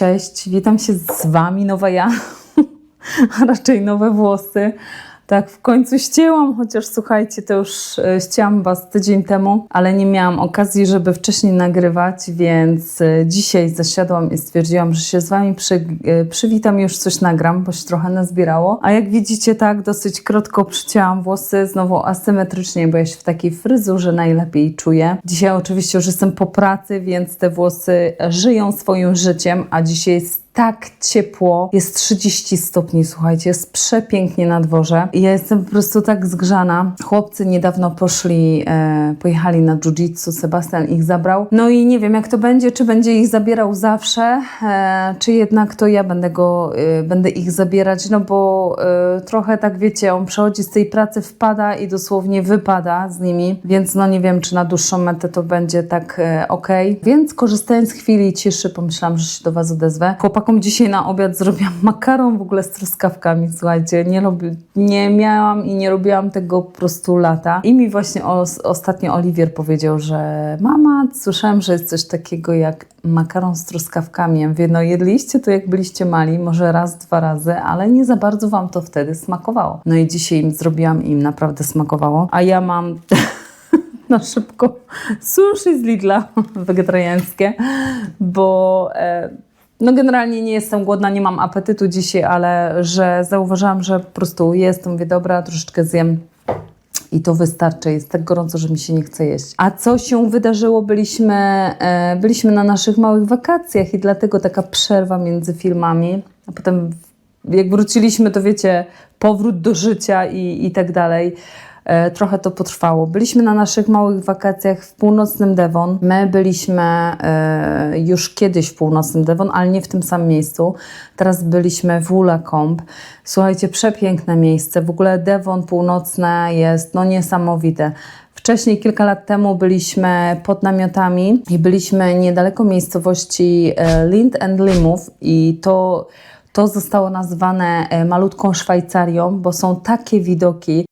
cześć. Witam się z Wami, nowa ja, a raczej nowe włosy. Tak, w końcu ścięłam, chociaż słuchajcie, to już e, ścięłam Was tydzień temu, ale nie miałam okazji, żeby wcześniej nagrywać, więc e, dzisiaj zasiadłam i stwierdziłam, że się z Wami przy, e, przywitam już coś nagram, bo się trochę nazbierało. A jak widzicie, tak, dosyć krótko przycięłam włosy, znowu asymetrycznie, bo ja się w takiej fryzurze najlepiej czuję. Dzisiaj oczywiście już jestem po pracy, więc te włosy żyją swoim życiem, a dzisiaj jest tak ciepło, jest 30 stopni, słuchajcie, jest przepięknie na dworze. Ja jestem po prostu tak zgrzana. Chłopcy niedawno poszli, e, pojechali na jiu-jitsu, Sebastian ich zabrał. No i nie wiem, jak to będzie, czy będzie ich zabierał zawsze, e, czy jednak to ja będę go, e, będę ich zabierać, no bo e, trochę tak wiecie, on przechodzi z tej pracy, wpada i dosłownie wypada z nimi, więc no nie wiem, czy na dłuższą metę to będzie tak e, ok. Więc korzystając z chwili ciszy, pomyślałam, że się do Was odezwę. Chłopakom dzisiaj na obiad zrobiłam makaron w ogóle z truskawkami, słuchajcie, nie, lubi, nie miałam i nie robiłam tego po prostu lata. I mi właśnie os, ostatnio Oliwier powiedział, że mama, słyszałam, że jest coś takiego jak makaron z truskawkami. Ja mówię, no jedliście to jak byliście mali, może raz, dwa razy, ale nie za bardzo Wam to wtedy smakowało. No i dzisiaj im zrobiłam i im naprawdę smakowało. A ja mam na szybko sushi z Lidla wegetariańskie, bo e, no generalnie nie jestem głodna, nie mam apetytu dzisiaj, ale że zauważyłam, że po prostu jestem, mówię, dobra, troszeczkę zjem i to wystarczy. Jest tak gorąco, że mi się nie chce jeść. A co się wydarzyło? Byliśmy, e, byliśmy na naszych małych wakacjach i dlatego taka przerwa między filmami. A potem jak wróciliśmy, to wiecie, powrót do życia i, i tak dalej. E, trochę to potrwało. Byliśmy na naszych małych wakacjach w północnym Devon. My byliśmy e, już kiedyś w północnym Devon, ale nie w tym samym miejscu. Teraz byliśmy w Woolacombe. Słuchajcie, przepiękne miejsce. W ogóle Devon północne jest no niesamowite. Wcześniej, kilka lat temu, byliśmy pod namiotami i byliśmy niedaleko miejscowości e, Lind and Limów i to, to zostało nazwane malutką Szwajcarią, bo są takie widoki.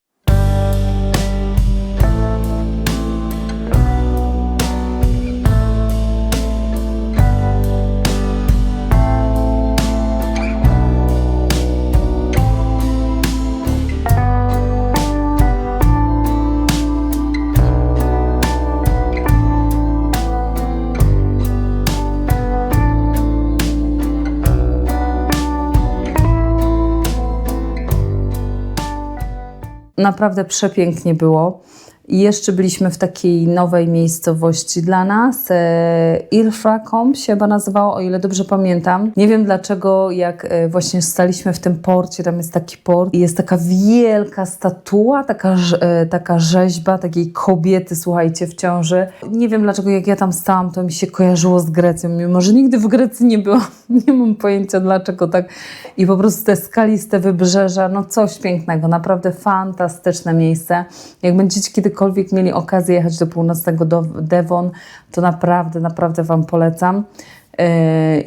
Naprawdę przepięknie było. I jeszcze byliśmy w takiej nowej miejscowości dla nas. E, Ilfracombe się chyba nazywało, o ile dobrze pamiętam. Nie wiem dlaczego, jak e, właśnie staliśmy w tym porcie, tam jest taki port i jest taka wielka statua, taka, e, taka rzeźba takiej kobiety, słuchajcie, w ciąży. Nie wiem dlaczego, jak ja tam stałam, to mi się kojarzyło z Grecją, mimo że nigdy w Grecji nie byłam. Nie mam pojęcia dlaczego tak. I po prostu te skaliste wybrzeża, no coś pięknego, naprawdę fantastyczne miejsce. Jak będziecie kiedykolwiek mieli okazję jechać do północnego Devon, to naprawdę, naprawdę Wam polecam. Yy,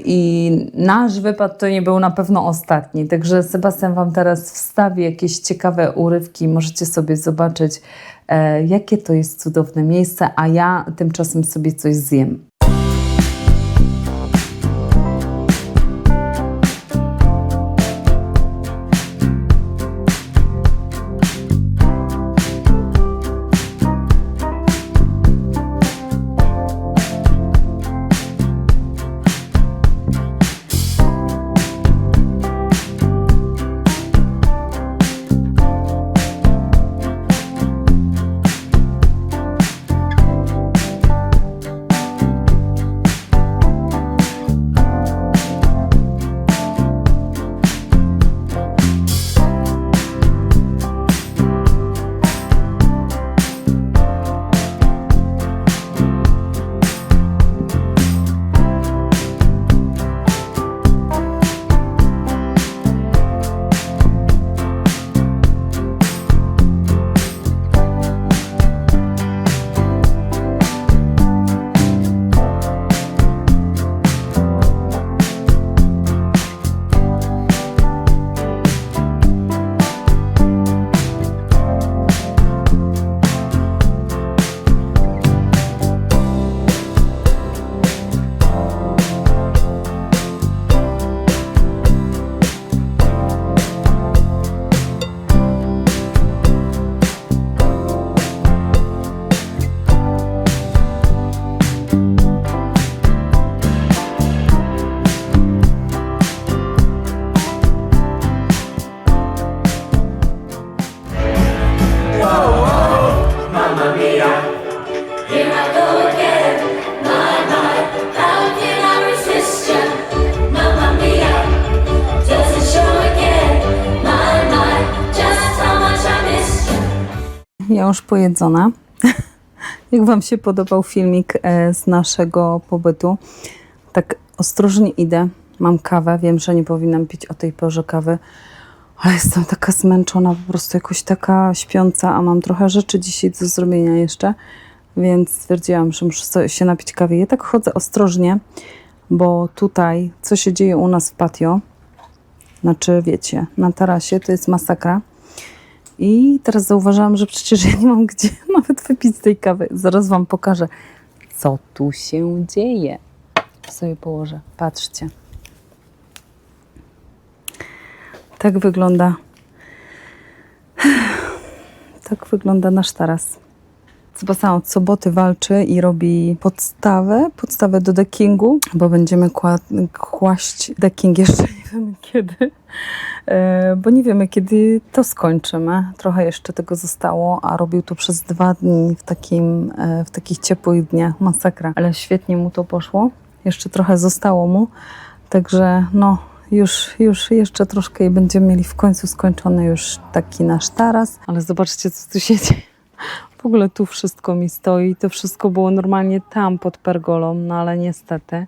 I nasz wypad to nie był na pewno ostatni, także Sebastian Wam teraz wstawi jakieś ciekawe urywki, możecie sobie zobaczyć, e, jakie to jest cudowne miejsce, a ja tymczasem sobie coś zjem. Już pojedzona. Jak Wam się podobał filmik e, z naszego pobytu? Tak ostrożnie idę. Mam kawę. Wiem, że nie powinnam pić o tej porze kawy, ale jestem taka zmęczona, po prostu jakoś taka śpiąca, a mam trochę rzeczy dzisiaj do zrobienia jeszcze, więc stwierdziłam, że muszę się napić kawy. Ja tak chodzę ostrożnie, bo tutaj, co się dzieje u nas w patio, znaczy wiecie, na tarasie to jest masakra. I teraz zauważyłam, że przecież ja nie mam gdzie nawet wypić tej kawy. Zaraz Wam pokażę, co tu się dzieje. Sobie położę. Patrzcie. Tak wygląda. Tak wygląda nasz taras. Sebastian od soboty walczy i robi podstawę, podstawę do deckingu, bo będziemy kła- kłaść decking jeszcze wiemy kiedy, e, bo nie wiemy kiedy to skończymy. Trochę jeszcze tego zostało, a robił to przez dwa dni w, takim, e, w takich ciepłych dniach, masakra. Ale świetnie mu to poszło, jeszcze trochę zostało mu, także no już, już jeszcze troszkę i będziemy mieli w końcu skończony już taki nasz taras. Ale zobaczcie, co tu się dzieje. W ogóle tu wszystko mi stoi. To wszystko było normalnie tam pod pergolą, no ale niestety.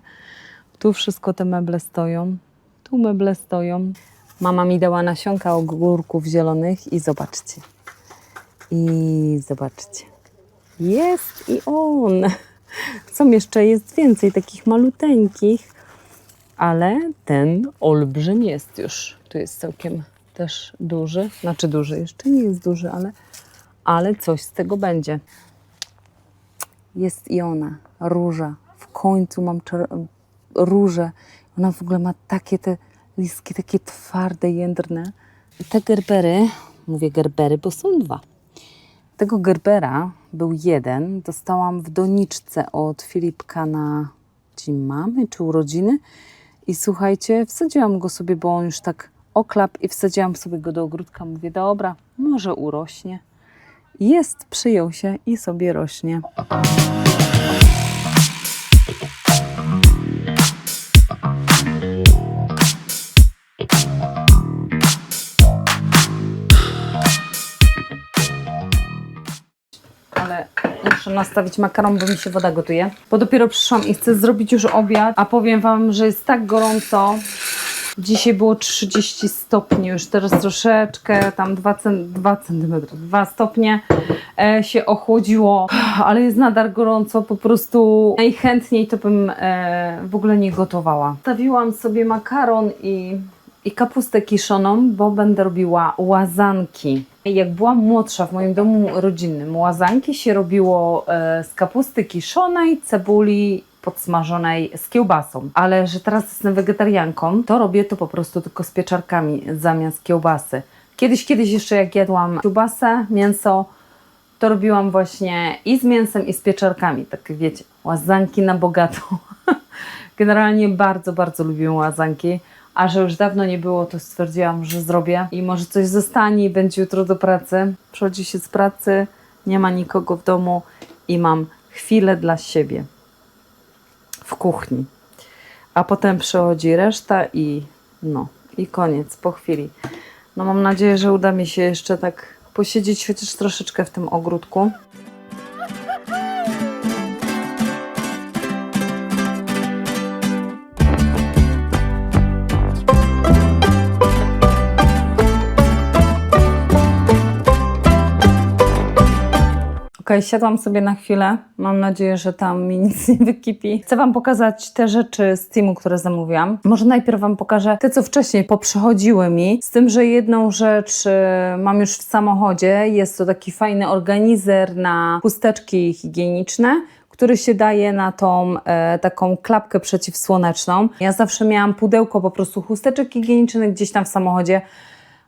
Tu wszystko te meble stoją. Tu meble stoją. Mama mi dała nasionka ogórków zielonych i zobaczcie. I zobaczcie. Jest i on. Są jeszcze, jest więcej takich maluteńkich, ale ten olbrzym jest już. Tu jest całkiem też duży. Znaczy duży, jeszcze nie jest duży, ale ale coś z tego będzie. Jest i ona, róża. W końcu mam różę. Ona w ogóle ma takie te listki, takie twarde, jędrne. I te gerbery, mówię gerbery, bo są dwa. Tego gerbera był jeden. Dostałam w doniczce od Filipka na dzień mamy czy urodziny. I słuchajcie, wsadziłam go sobie, bo on już tak oklap i wsadziłam sobie go do ogródka. Mówię, dobra, może urośnie. Jest, przyjął się i sobie rośnie. Muszę nastawić makaron, bo mi się woda gotuje. Bo dopiero przyszłam i chcę zrobić już obiad, a powiem Wam, że jest tak gorąco, Dzisiaj było 30 stopni, już teraz troszeczkę, tam 2, cm, 2 cm, 2 stopnie e, się ochłodziło, ale jest nadal gorąco, po prostu najchętniej to bym e, w ogóle nie gotowała. Stawiłam sobie makaron i, i kapustę kiszoną, bo będę robiła łazanki. Jak byłam młodsza w moim domu rodzinnym, łazanki się robiło e, z kapusty kiszonej, cebuli podsmażonej z kiełbasą, ale że teraz jestem wegetarianką, to robię to po prostu tylko z pieczarkami zamiast kiełbasy. Kiedyś, kiedyś jeszcze jak jadłam kiełbasę, mięso, to robiłam właśnie i z mięsem, i z pieczarkami. Tak wiecie, łazanki na bogato. Generalnie bardzo, bardzo lubię łazanki. A że już dawno nie było, to stwierdziłam, że zrobię i może coś zostanie i będzie jutro do pracy. Przychodzi się z pracy, nie ma nikogo w domu i mam chwilę dla siebie w kuchni. A potem przychodzi reszta i no, i koniec po chwili. No mam nadzieję, że uda mi się jeszcze tak posiedzieć chociaż troszeczkę w tym ogródku. Okej, siadłam sobie na chwilę. Mam nadzieję, że tam mi nic nie wykipi. Chcę Wam pokazać te rzeczy z Teamu, które zamówiłam. Może najpierw Wam pokażę te, co wcześniej poprzychodziły mi. Z tym, że jedną rzecz e, mam już w samochodzie. Jest to taki fajny organizer na chusteczki higieniczne który się daje na tą e, taką klapkę przeciwsłoneczną. Ja zawsze miałam pudełko po prostu chusteczek higienicznych gdzieś tam w samochodzie,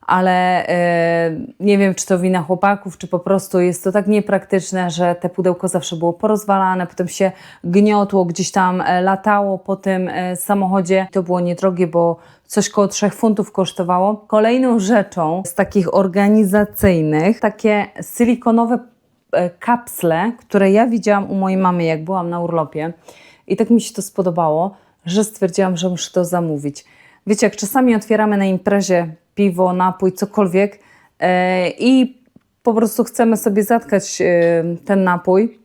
ale e, nie wiem, czy to wina chłopaków, czy po prostu jest to tak niepraktyczne, że te pudełko zawsze było porozwalane, potem się gniotło, gdzieś tam e, latało po tym e, samochodzie. To było niedrogie, bo coś koło 3 funtów kosztowało. Kolejną rzeczą z takich organizacyjnych, takie silikonowe e, kapsle, które ja widziałam u mojej mamy, jak byłam na urlopie. I tak mi się to spodobało, że stwierdziłam, że muszę to zamówić. Wiecie, jak czasami otwieramy na imprezie piwo, napój, cokolwiek e, i po prostu chcemy sobie zatkać y, ten napój,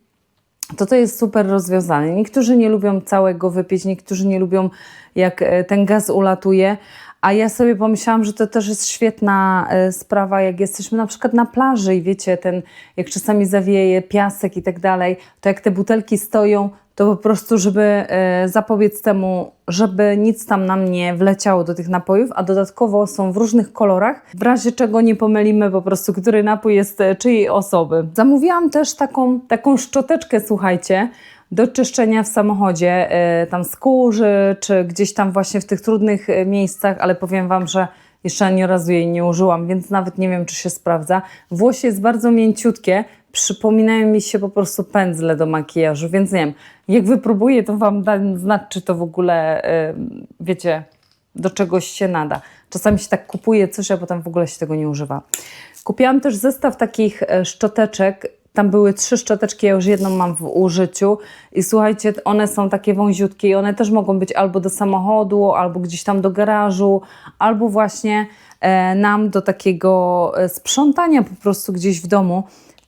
to to jest super rozwiązanie. Niektórzy nie lubią całego wypić, niektórzy nie lubią jak e, ten gaz ulatuje, a ja sobie pomyślałam, że to też jest świetna e, sprawa, jak jesteśmy na przykład na plaży i wiecie, ten, jak czasami zawieje piasek i tak dalej, to jak te butelki stoją, to po prostu, żeby e, zapobiec temu, żeby nic tam nam nie wleciało do tych napojów, a dodatkowo są w różnych kolorach, w razie czego nie pomylimy po prostu, który napój jest e, czyjej osoby. Zamówiłam też taką, taką szczoteczkę, słuchajcie, do czyszczenia w samochodzie, e, tam skórzy, czy gdzieś tam właśnie w tych trudnych miejscach, ale powiem Wam, że jeszcze ani razu jej nie użyłam, więc nawet nie wiem, czy się sprawdza. Włosy jest bardzo mięciutkie, przypominają mi się po prostu pędzle do makijażu, więc nie wiem, jak wypróbuję, to Wam dam znać, czy to w ogóle, e, wiecie, do czegoś się nada. Czasami się tak kupuje coś, a potem w ogóle się tego nie używa. Kupiłam też zestaw takich e, szczoteczek. Tam były trzy szczoteczki, ja już jedną mam w użyciu. I słuchajcie, one są takie wąziutkie i one też mogą być albo do samochodu, albo gdzieś tam do garażu, albo właśnie e, nam do takiego e, sprzątania po prostu gdzieś w domu.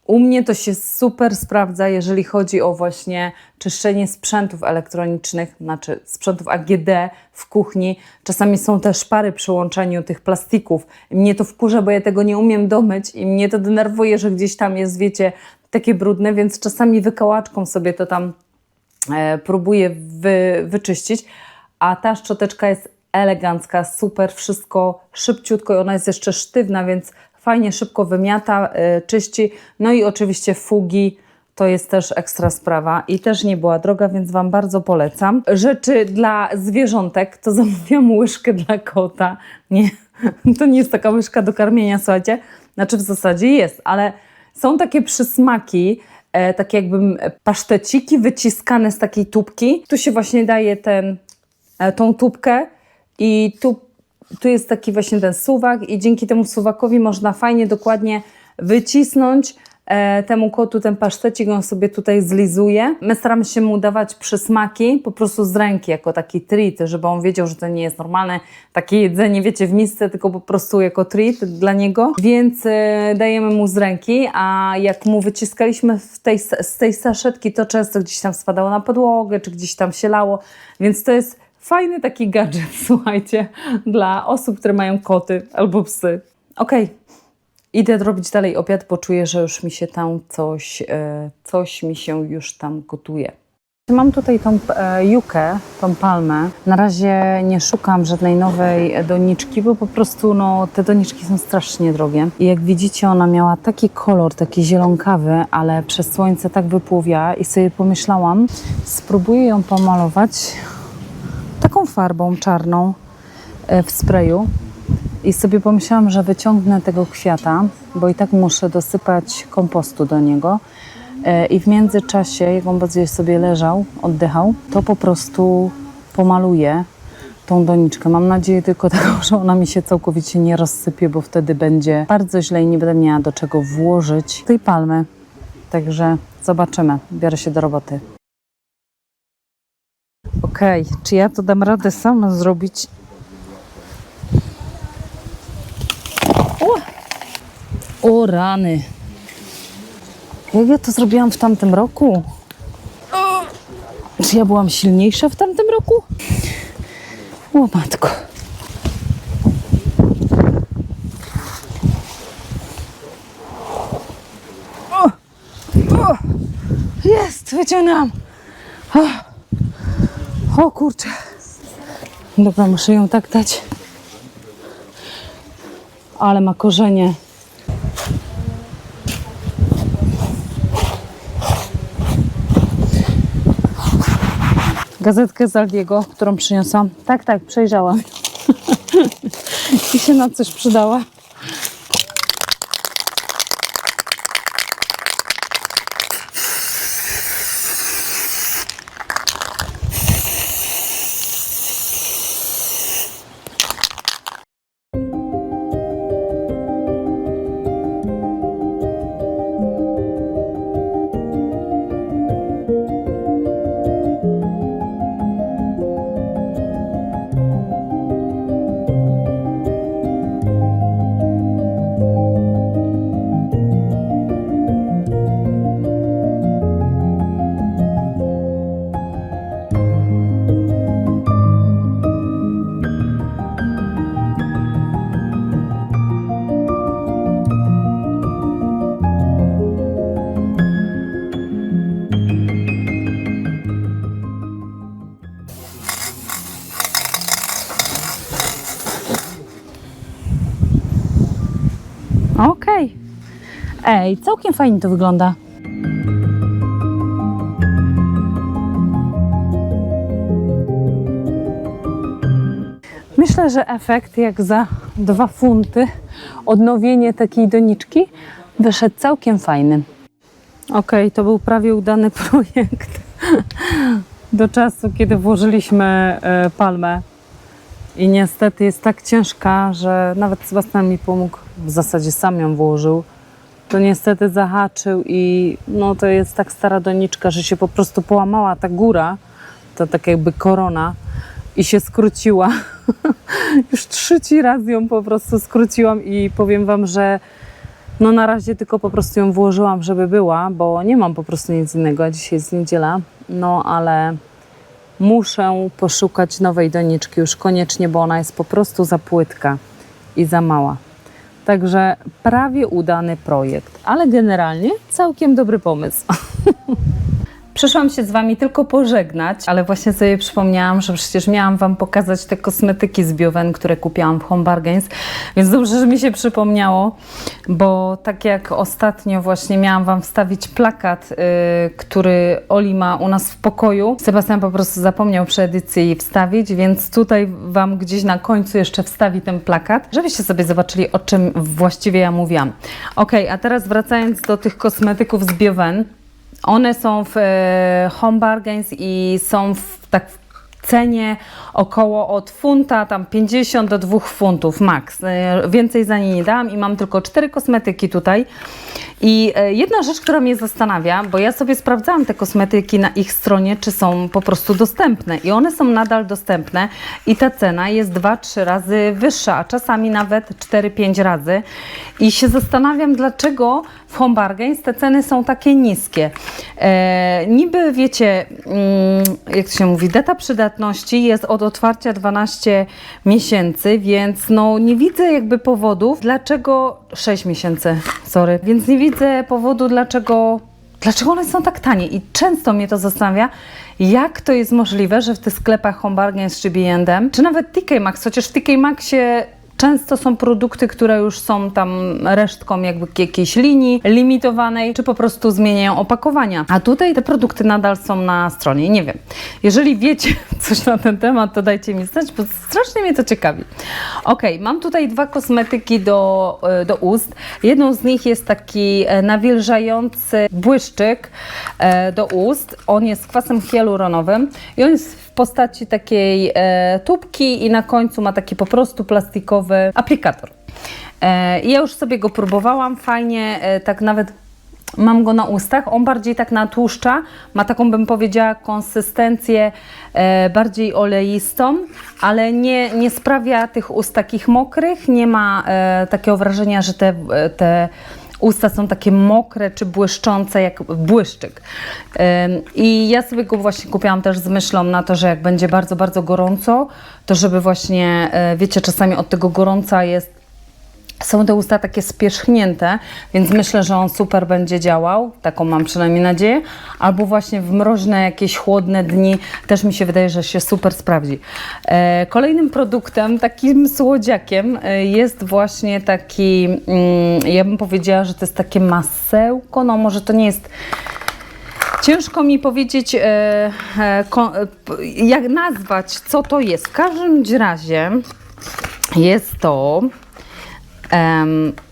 U mnie to się super sprawdza, jeżeli chodzi o właśnie czyszczenie sprzętów elektronicznych, znaczy sprzętów AGD w kuchni. Czasami są te szpary przy łączeniu tych plastików. Mnie to wkurza, bo ja tego nie umiem domyć i mnie to denerwuje, że gdzieś tam jest, wiecie, takie brudne, więc czasami wykałaczką sobie to tam e, próbuję wy, wyczyścić, a ta szczoteczka jest elegancka, super, wszystko szybciutko i ona jest jeszcze sztywna, więc fajnie, szybko wymiata, e, czyści. No i oczywiście fugi, to jest też ekstra sprawa i też nie była droga, więc Wam bardzo polecam. Rzeczy dla zwierzątek, to zamówiłam łyżkę dla kota. Nie, to nie jest taka łyżka do karmienia, słuchajcie. Znaczy w zasadzie jest, ale są takie przysmaki, e, takie jakby paszteciki wyciskane z takiej tubki. Tu się właśnie daje ten, e, tą tubkę i tu, tu jest taki właśnie ten suwak i dzięki temu suwakowi można fajnie, dokładnie wycisnąć e, temu kotu ten pasztecik, on sobie tutaj zlizuje. My staramy się mu dawać przysmaki po prostu z ręki, jako taki treat, żeby on wiedział, że to nie jest normalne takie jedzenie, wiecie, w misce, tylko po prostu jako treat dla niego. Więc e, dajemy mu z ręki, a jak mu wyciskaliśmy w tej, z tej saszetki, to często gdzieś tam spadało na podłogę, czy gdzieś tam się lało, więc to jest fajny taki gadżet, słuchajcie, dla osób, które mają koty albo psy. Okej, Idę robić dalej obiad, bo czuję, że już mi się tam coś, e, coś mi się już tam gotuje. Mam tutaj tą e, jukę, tą palmę. Na razie nie szukam żadnej nowej doniczki, bo po prostu no, te doniczki są strasznie drogie. I jak widzicie, ona miała taki kolor, taki zielonkawy, ale przez słońce tak wypływia i sobie pomyślałam, spróbuję ją pomalować taką farbą czarną e, w sprayu. I sobie pomyślałam, że wyciągnę tego kwiata, bo i tak muszę dosypać kompostu do niego. E, I w międzyczasie, jak on bardziej sobie leżał, oddychał, to po prostu pomaluję tą doniczkę. Mam nadzieję tylko taką, że ona mi się całkowicie nie rozsypie, bo wtedy będzie bardzo źle i nie będę miała do czego włożyć tej palmy. Także zobaczymy. Biorę się do roboty. Okej, czy ja to dam radę sama zrobić? O, o rany. Jak ja to zrobiłam w tamtym roku? Czy ja byłam silniejsza w tamtym roku? O matko. O, o, jest, wyciągnęłam. O, o kurczę. Dobra, muszę ją tak dać. Ale ma korzenie. Gazetkę z Aldiego, którą przyniosłam. Tak, tak, przejrzałam. I się na coś przydała. Ej, całkiem fajnie to wygląda. Myślę, że efekt jak za dwa funty odnowienie takiej doniczki wyszedł całkiem fajny. Okej, to był prawie udany projekt do czasu, kiedy włożyliśmy e, palmę. I niestety jest tak ciężka, że nawet Sebastian mi pomógł, w zasadzie sam ją włożył. To niestety zahaczył i no to jest tak stara doniczka, że się po prostu połamała ta góra, to tak jakby korona i się skróciła. Już trzeci raz ją po prostu skróciłam i powiem Wam, że no na razie tylko po prostu ją włożyłam, żeby była, bo nie mam po prostu nic innego, dzisiaj jest niedziela. No ale muszę poszukać nowej doniczki już koniecznie, bo ona jest po prostu za płytka i za mała. Także prawie udany projekt, ale generalnie całkiem dobry pomysł. Przyszłam się z Wami tylko pożegnać, ale właśnie sobie przypomniałam, że przecież miałam Wam pokazać te kosmetyki z Biowen, które kupiłam w Home Bargains, więc dobrze, że mi się przypomniało, bo tak jak ostatnio właśnie miałam Wam wstawić plakat, y, który Oli ma u nas w pokoju. Sebastian po prostu zapomniał przy edycji wstawić, więc tutaj Wam gdzieś na końcu jeszcze wstawi ten plakat, żebyście sobie zobaczyli, o czym właściwie ja mówiłam. Ok, a teraz wracając do tych kosmetyków z Biowen, one są w e, Home Bargains i są w, tak cenie około od funta, tam 50 do 2 funtów max. E, Więcej za nie nie dałam i mam tylko cztery kosmetyki tutaj. I e, jedna rzecz, która mnie zastanawia, bo ja sobie sprawdzałam te kosmetyki na ich stronie, czy są po prostu dostępne. I one są nadal dostępne i ta cena jest 2-3 razy wyższa, a czasami nawet 4-5 razy. I się zastanawiam, dlaczego w Home Bargains te ceny są takie niskie. E, niby wiecie, mm, jak to się mówi, data przydatności jest od otwarcia 12 miesięcy, więc no nie widzę jakby powodów, dlaczego 6 miesięcy, sorry, więc nie widzę powodu, dlaczego Dlaczego one są tak tanie? I często mnie to zastanawia, jak to jest możliwe, że w tych sklepach Home Bargains czy B&M, czy nawet TK Maxx, chociaż w TK Maxie często są produkty, które już są tam resztką jakby jakiejś linii limitowanej, czy po prostu zmieniają opakowania. A tutaj te produkty nadal są na stronie. Nie wiem. Jeżeli wiecie coś na ten temat, to dajcie mi znać, bo strasznie mnie to ciekawi. Ok, mam tutaj dwa kosmetyki do, e, do ust. Jedną z nich jest taki e, nawilżający błyszczyk e, do ust. On jest kwasem hialuronowym i on jest w postaci takiej tubki i na końcu ma taki po prostu plastikowy aplikator. E, ja już sobie go próbowałam, fajnie, e, tak nawet mam go na ustach. On bardziej tak natłuszcza, ma taką bym powiedziała konsystencję e, bardziej oleistą, ale nie, nie sprawia tych ust takich mokrych, nie ma takiego wrażenia, że te, te usta są takie mokre czy błyszczące jak błyszczyk. I ja sobie go właśnie kupiłam też z myślą na to, że jak będzie bardzo, bardzo gorąco, to żeby właśnie, e, wiecie, czasami od tego gorąca jest są te usta takie spierzchnięte, więc myślę, że on super będzie działał. Taką mam przynajmniej nadzieję. Albo właśnie w mroźne, jakieś chłodne dni też mi się wydaje, że się super sprawdzi. E, kolejnym produktem, takim słodziakiem e, jest właśnie taki, mm, ja bym powiedziała, że to jest takie masełko. No może to nie jest Ciężko mi powiedzieć, e, jak nazwać, co to jest. W każdym razie jest to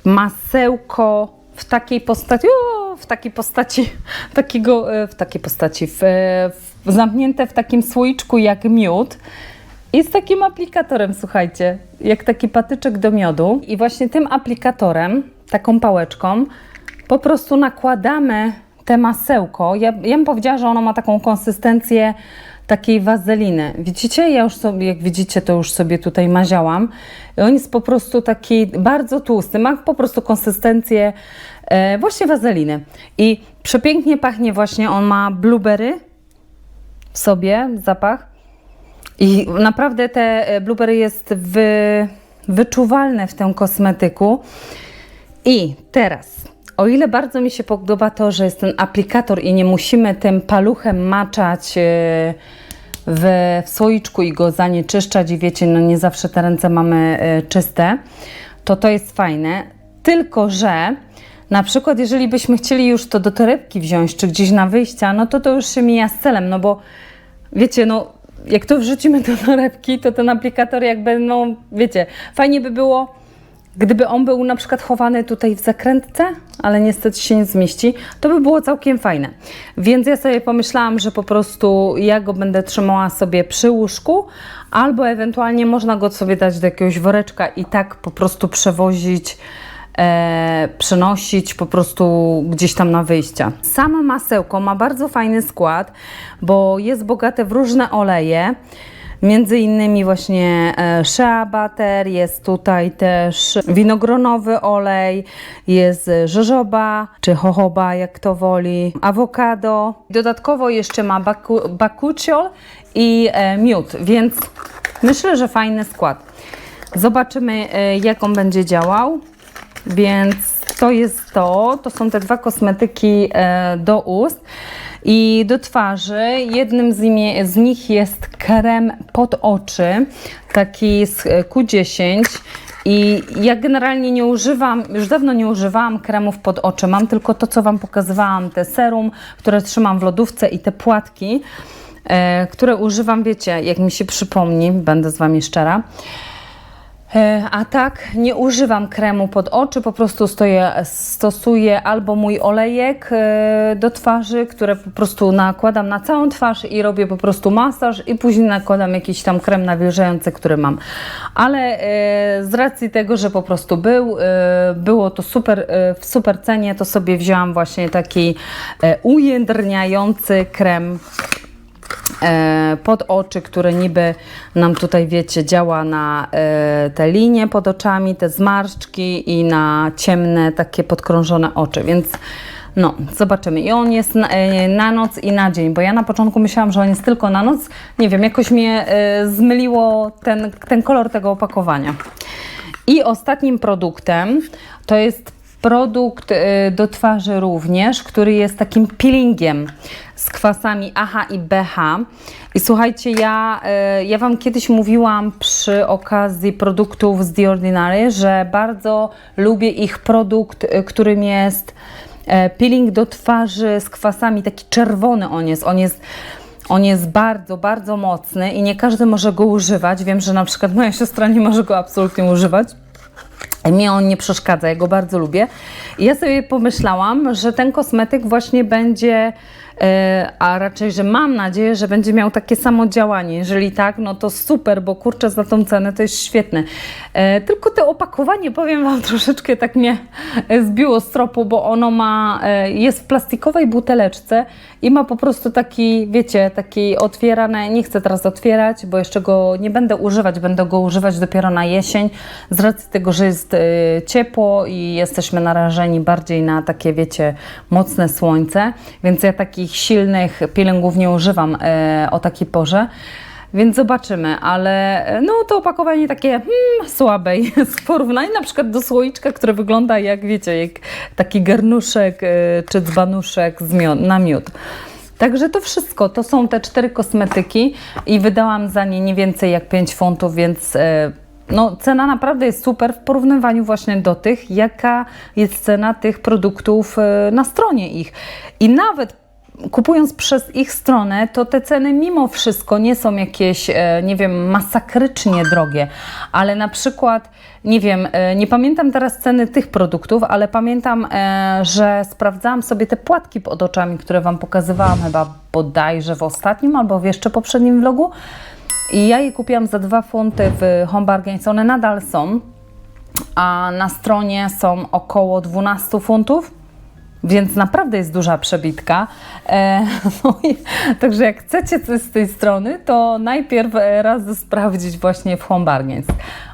masełko w takiej postaci, o, w takiej postaci, takiego, e, w takiej postaci, w, e, w, zamknięte w takim słoiczku jak miód. I z takim aplikatorem, słuchajcie, jak taki patyczek do miodu. I właśnie tym aplikatorem, taką pałeczką, po prostu nakładamy te masełko. Ja, ja bym powiedziała, że ono ma taką konsystencję takiej wazeliny. Widzicie? Ja już sobie, jak widzicie, to już sobie tutaj maziałam. On jest po prostu taki bardzo tłusty. Ma po prostu konsystencję e, właśnie wazeliny. I przepięknie pachnie właśnie. On ma blueberry w sobie, zapach. I naprawdę te e, blueberry jest wy, wyczuwalne w tym kosmetyku. I teraz, o ile bardzo mi się podoba to, że jest ten aplikator i nie musimy tym paluchem maczać e, w, w słoiczku i go zanieczyszczać i wiecie, no nie zawsze te ręce mamy e, czyste, to to jest fajne. Tylko, że Na przykład, jeżeli byśmy chcieli już to do torebki wziąć, czy gdzieś na wyjścia, no to to już się mija z celem, no bo wiecie, no jak to wrzucimy do torebki, to ten aplikator jakby, no wiecie, fajnie by było, gdyby on był na przykład chowany tutaj w zakrętce, ale niestety się nie zmieści, to by było całkiem fajne. Więc ja sobie pomyślałam, że po prostu ja go będę trzymała sobie przy łóżku, albo ewentualnie można go sobie dać do jakiegoś woreczka i tak po prostu przewozić e, przenosić po prostu gdzieś tam na wyjścia. Samo masełko ma bardzo fajny skład, bo jest bogate w różne oleje. Między innymi właśnie e, shea butter, jest tutaj też winogronowy olej, jest żożoba czy jojoba, jak to woli, awokado. Dodatkowo jeszcze ma baku, bakuciol i e, miód, więc myślę, że fajny skład. Zobaczymy, e, jak on będzie działał. Więc to jest to. To są te dwa kosmetyki do ust i do twarzy. Jednym z, imie, z nich jest krem pod oczy, taki z e, Q10. I ja generalnie nie używam, już dawno nie używałam kremów pod oczy. Mam tylko to, co Wam pokazywałam, te serum, które trzymam w lodówce i te płatki, e, które używam, wiecie, jak mi się przypomni, będę z Wami szczera. E, A tak, nie używam kremu pod oczy, po prostu stoję, stosuję albo mój olejek e, do twarzy, które po prostu nakładam na całą twarz i robię po prostu masaż i później nakładam jakiś tam krem nawilżający, który mam. Ale e, z racji tego, że po prostu był, było to super, w super cenie, to sobie wzięłam właśnie taki ujędrniający krem pod oczy, które niby nam tutaj, wiecie, działa na e, te linie pod oczami, te zmarszczki i na ciemne, takie podkrążone oczy, więc no, zobaczymy. I on jest na, e, na noc i na dzień, bo ja na początku myślałam, że on jest tylko na noc. Nie wiem, jakoś mnie e, zmyliło ten, ten kolor tego opakowania. I ostatnim produktem to jest produkt do twarzy również, który jest takim peelingiem z kwasami AHA i BH. I słuchajcie, ja, y, ja Wam kiedyś mówiłam przy okazji produktów z The Ordinary, że bardzo lubię ich produkt, y, którym jest e, peeling do twarzy z kwasami, taki czerwony on jest. On jest on jest bardzo, bardzo mocny i nie każdy może go używać. Wiem, że na przykład moja siostra nie może go absolutnie używać. Mnie on nie przeszkadza, ja go bardzo lubię. I ja sobie pomyślałam, że ten kosmetyk właśnie będzie, e, a raczej, że mam nadzieję, że będzie miał takie samo działanie. Jeżeli tak, no to super, bo kurczę za tą cenę to jest świetne. E, tylko to opakowanie, powiem Wam, troszeczkę tak mnie e, zbiło z tropu, bo ono ma, e, jest w plastikowej buteleczce i ma po prostu taki, wiecie, taki otwierane, nie chcę teraz otwierać, bo jeszcze go nie będę używać, będę go używać dopiero na jesień, z racji tego, że jest e, ciepło i jesteśmy narażeni bardziej na takie, wiecie, mocne słońce, więc ja takich silnych peelingów nie używam e, o takiej porze. Więc zobaczymy, ale e, no to opakowanie takie hmm, słabe jest w porównaniu na przykład do słoiczka, które wygląda jak wiecie, jak taki garnuszek e, czy dzbanuszek z na miód. Także to wszystko, to są te cztery kosmetyki i wydałam za nie nie więcej jak 5 funtów, więc e, no, cena naprawdę jest super w porównywaniu właśnie do tych, jaka jest cena tych produktów na stronie ich. I nawet kupując przez ich stronę, to te ceny mimo wszystko nie są jakieś, e, nie wiem, masakrycznie drogie, ale na przykład, nie wiem, e, nie pamiętam teraz ceny tych produktów, ale pamiętam, e, że sprawdzałam sobie te płatki pod oczami, które Wam pokazywałam chyba bodajże w ostatnim albo w jeszcze poprzednim vlogu. I ja je kupiłam za 2 funty w Home Bargains. One nadal są, a na stronie są około 12 funtów. Więc naprawdę jest duża przebitka. E, no i, także jak chcecie coś z tej strony, to najpierw e, raz sprawdzić właśnie w Home Bargains.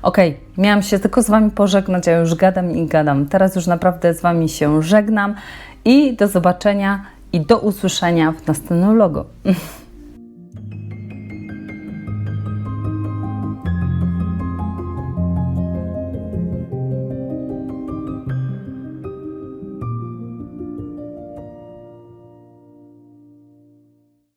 Okej, miałam się tylko z Wami pożegnać, a już gadam i gadam. Teraz już naprawdę z Wami się żegnam i do zobaczenia i do usłyszenia w następnym logo.